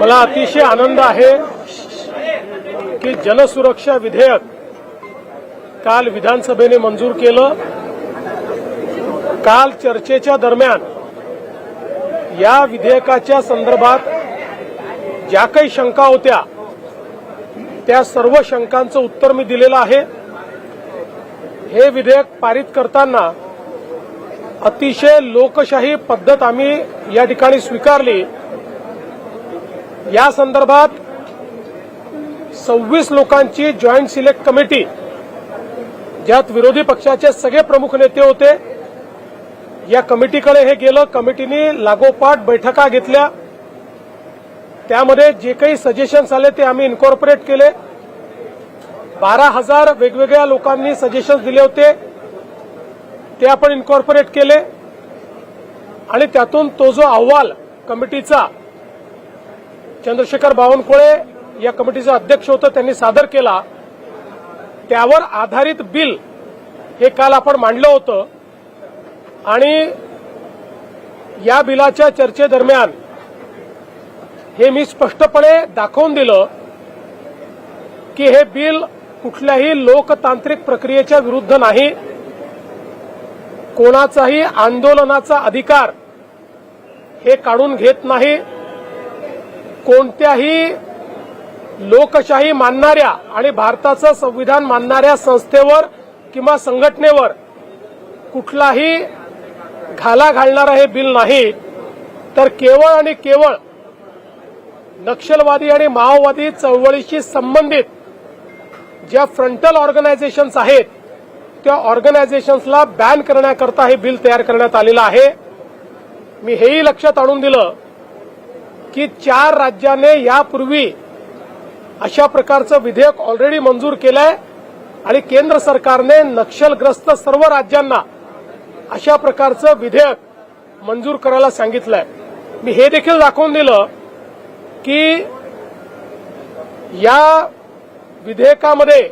मला अतिशय आनंद आहे की जलसुरक्षा विधेयक काल विधानसभेने मंजूर केलं. काल चर्चेच्या दरम्यान या विधेयकाच्या संदर्भात ज्या काही शंका होत्या त्या सर्व शंकांचं उत्तर मी दिलेलं आहे. हे विधेयक पारित करताना अतिशय लोकशाही पद्धत आम्ही या ठिकाणी स्वीकारली. या संदर्भात सव्वीस लोकांची जॉईंट सिलेक्ट कमिटी ज्यात विरोधी पक्षाचे सगळे प्रमुख नेते होते या कमिटीकडे हे गेलं. कमिटीने लागोपाठ बैठका घेतल्या. त्यामध्ये जे काही सजेशन्स आले ते आम्ही इन्कॉर्पोरेट केले. बारा हजार वेगवेगळ्या लोकांनी सजेशन्स दिले होते. ते आपण इन्कॉर्पोरेट केले. आणि त्यातून तो जो अहवाल कमिटीचा चंद्रशेखर बावनकुळे या कमिटीचे अध्यक्ष होतं त्यांनी सादर केला. त्यावर आधारित बिल हे काल आपण मांडलं होतं. आणि या बिलाच्या चर्चेदरम्यान हे मी स्पष्टपणे दाखवून दिलं की हे बिल कुठल्याही लोकतांत्रिक प्रक्रियेच्या विरुद्ध नाही. कोणाचाही आंदोलनाचा अधिकार हे काढून घेत नाही. कोणत्याही लोकशाही मानणाऱ्या आणि भारताचं संविधान मानणाऱ्या संस्थेवर किंवा संघटनेवर कुठलाही घाला घालणारं हे बिल नाही तर केवळ आणि केवळ नक्षलवादी आणि माओवादी चळवळीशी संबंधित ज्या फ्रंटल ऑर्गनायझेशन्स आहेत त्या ऑर्गनायझेशन्सला बॅन करण्याकरता हे बिल तयार करण्यात आलेलं आहे. मी हेही लक्षात आणून दिलं की चार राज्याने यापूर्वी अशा प्रकारचं विधेयक ऑलरेडी मंजूर केलंय आणि केंद्र सरकारने नक्षलग्रस्त सर्व राज्यांना अशा प्रकारचं विधेयक मंजूर करायला सांगितलंय. मी हे देखील दाखवून दिलं की या विधेयकामध्ये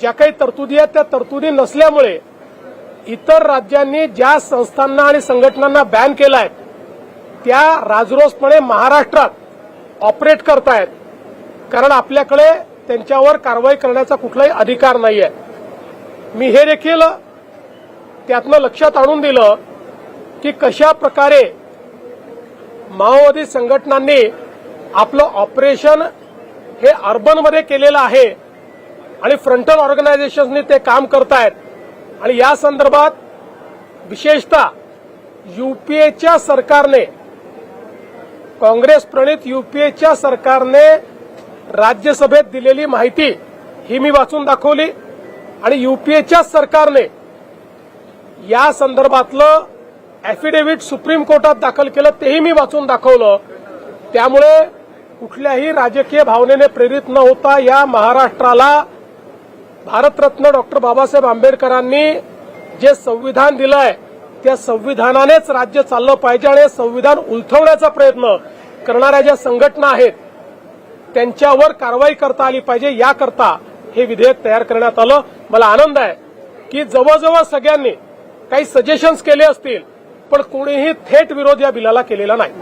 ज्या काही तरतुदी आहेत त्या तरतुदी नसल्यामुळे इतर राज्यांनी ज्या संस्थांना आणि संघटनांना बॅन केलाय त्या राजरोसपणे महाराष्ट्रात ऑपरेट करतायत. कारण आपल्याकडे त्यांच्यावर कारवाई करण्याचा कुठलाही अधिकार नाहीये. मी हे देखील त्यातनं लक्षात आणून दिलं की कशा प्रकारे माओवादी संघटनांनी आपलं ऑपरेशन हे अर्बनमध्ये केलेलं आहे आणि फ्रंटल ऑर्गनायझेशन्सनी ते काम करतायत. आणि या संदर्भात विशेषतः युपीएच्या सरकारने काँग्रेस प्रणित युपीएच्या सरकारने राज्यसभेत दिलेली माहिती ही मी वाचून दाखवली. आणि युपीएच्या सरकारने या संदर्भातलं अॅफिडेव्हिट सुप्रीम कोर्टात दाखल केलं तेही मी वाचून दाखवलं. त्यामुळे कुठल्याही राजकीय भावनेने प्रेरित न होता या महाराष्ट्राला भारतरत्न डॉक्टर बाबासाहेब आंबेडकरांनी जे संविधान दिलं आहे त्या संविधानानेच राज्य चाललं पाहिजे आणि संविधान उलथवण्याचा प्रयत्न करणाऱ्या ज्या संघटना आहेत त्यांच्यावर कारवाई करता आली पाहिजे याकरता हे विधेयक तयार करण्यात आलं. मला आनंद आहे की जवळजवळ सगळ्यांनी काही सजेशन्स केले असतील पण कोणीही थेट विरोध या बिलाला केलेला नाही.